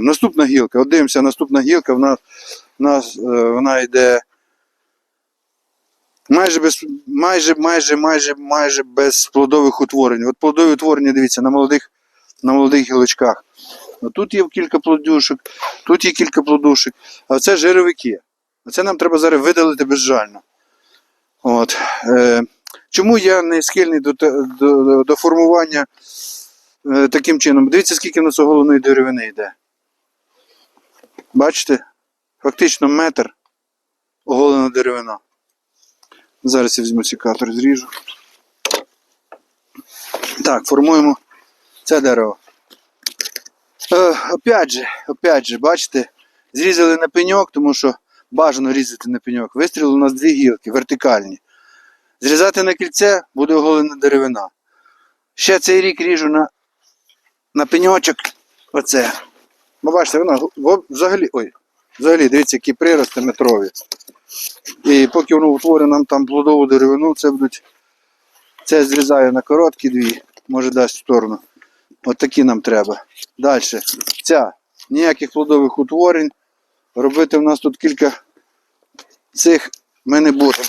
Наступна гілка. От дивимося, наступна гілка в нас, в нас е, вона йде майже без, майже, майже, майже, майже без плодових утворень. От плодові утворення, дивіться, на молодих, на молодих гілочках. От тут є кілька плодюшок, тут є кілька плодушок, а це жировики. Оце нам треба зараз видалити безжально. От. Е, чому я не схильний до, до, до формування е, таким чином? Дивіться, скільки в нас оголеної деревини йде. Бачите? Фактично метр оголена деревина. Зараз я візьму секатор, зріжу. Так, формуємо це дерево. Е, опять же, опять же, бачите, зрізали на пеньок, тому що бажано різати на пеньок. Вистріли у нас дві гілки вертикальні. Зрізати на кільце буде оголена деревина. Ще цей рік ріжу на, на пеньочок. Оце. Ну, бачите, вона взагалі, ой, взагалі, дивіться, які прирости метрові. І поки воно утворить нам там плодову деревину, це будуть. Це зрізаю на короткі дві, може дасть в сторону. От такі нам треба. Далі. Ця. Ніяких плодових утворень. Робити в нас тут кілька цих ми не будемо.